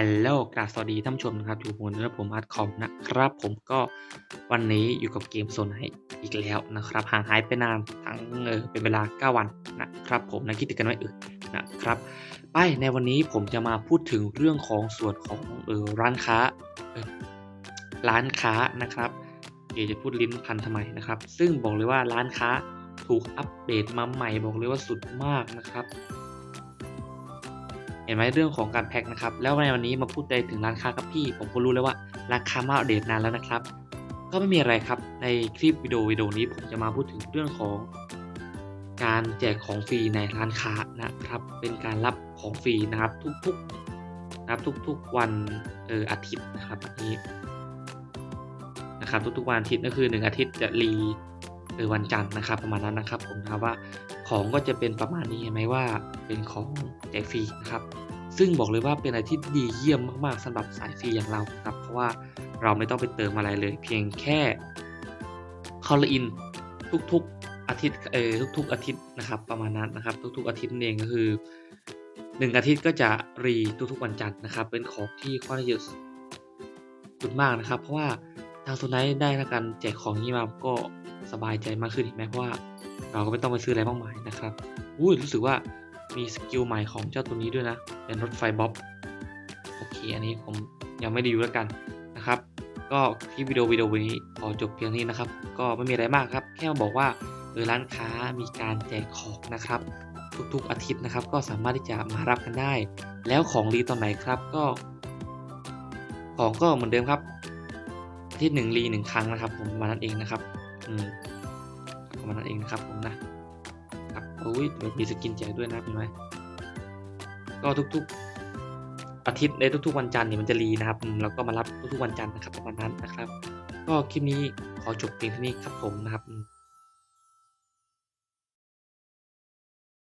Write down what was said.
ฮัลโหลกราบสวัสดีท่านผู้ชมนะครับอยู่ผมและผมอาร์ตคอมนะครับ ผมก็วันนี้อยู่กับเกมโซนไฮอีกแล้วนะครับ ห่างหายไปนานทั้งเออเป็นเวลา 9 วันนะครับ ผมนะคิดถึงกันไว้เอ่ยนะครับ ไปในวันนี้ผมจะมาพูดถึงเรื่องของส่วนของเออร้านค้าเออร้านค้านะครับเดี๋ยวจะพูดลิ้นพันทำไมนะครับ ซึ่งบอกเลยว่าร้านค้าถูกอัปเดตมาใหม่บอกเลยว่าสุดมากนะครับ เห็นไหมเรื่องของการแพ็คนะครับ แล้วในวันนี้มาพูดในถึงร้านค้าครับพี่ ผมก็รู้แล้วว่าราคามาอัปเดตนานแล้วนะครับ ก็ไม่มีอะไรครับ ในคลิปวิดีโอวิดีโอนี้ผมจะมาพูดถึงเรื่องของ การแจกของฟรีในร้านค้านะครับ เป็นการรับของฟรีนะครับทุกๆนะครับทุกๆวันเอออาทิตย์นะครับนี้นะครับทุกๆวันอาทิตย์ก็คือหนึ่งอาทิตย์จะรี เออวันจันทร์นะครับประมาณนั้นนะครับ ผมนะว่าของก็จะเป็นประมาณนี้เห็นไหมว่าเป็นของแจกฟรีนะครับ ซึ่งบอกเลยว่าเป็นอะไรที่ดีเยี่ยมมากๆสำหรับสายฟรีอย่างเราครับ เพราะว่าเราไม่ต้องไปเติมอะไรเลย เพียงแค่คอลอินทุกๆอาทิตย์เออทุกๆอาทิตย์นะครับ ประมาณนั้นนะครับ ทุกๆอาทิตย์เองก็คือหนึ่งอาทิตย์ก็จะรีทุกๆวันจันทร์นะครับ เป็นของที่ค่อนข้างจะสุดมากนะครับ เพราะว่า ทางโซนไนท์ได้รับการแจกของนี้มาก็สบายใจมากขึ้นเห็นไหมเพราะว่าเราก็ไม่ต้องไปซื้ออะไรมากมายนะครับอุ้ยรู้สึกว่ามีสกิลใหม่ของเจ้าตัวนี้ด้วยนะ เป็นรถไฟบ๊อบโอเค อันนี้ผมยังไม่ได้ดูแล้วกันนะครับ ก็คลิปวิดีโอวิดีโอวันนี้ขอจบเพียงนี้นะครับ ก็ไม่มีอะไรมากครับ แค่มาบอกว่าเออร้านค้ามีการแจกของนะครับ ทุกๆอาทิตย์นะครับ ก็สามารถที่จะมารับกันได้ แล้วของรีตอนไหนครับก็ ของก็เหมือนเดิมครับ ทิตย์หนึ่งรีหนึ่งครั้งนะครับ ผมประมาณนั้นเองนะครับอืมประมาณนั้นเองนะครับผมนะครับโอ้ยมีสกินแจกด้วยนะเห็นไหมก็ทุกๆอาทิตย์ในทุกๆวันจันทร์เนี่ยมันจะรีนะครับแล้วก็มารับทุกๆวันจันทร์นะครับประมาณนั้นนะครับ ก็คลิปนี้ขอจบเพียงเท่านี้ครับผมนะครับ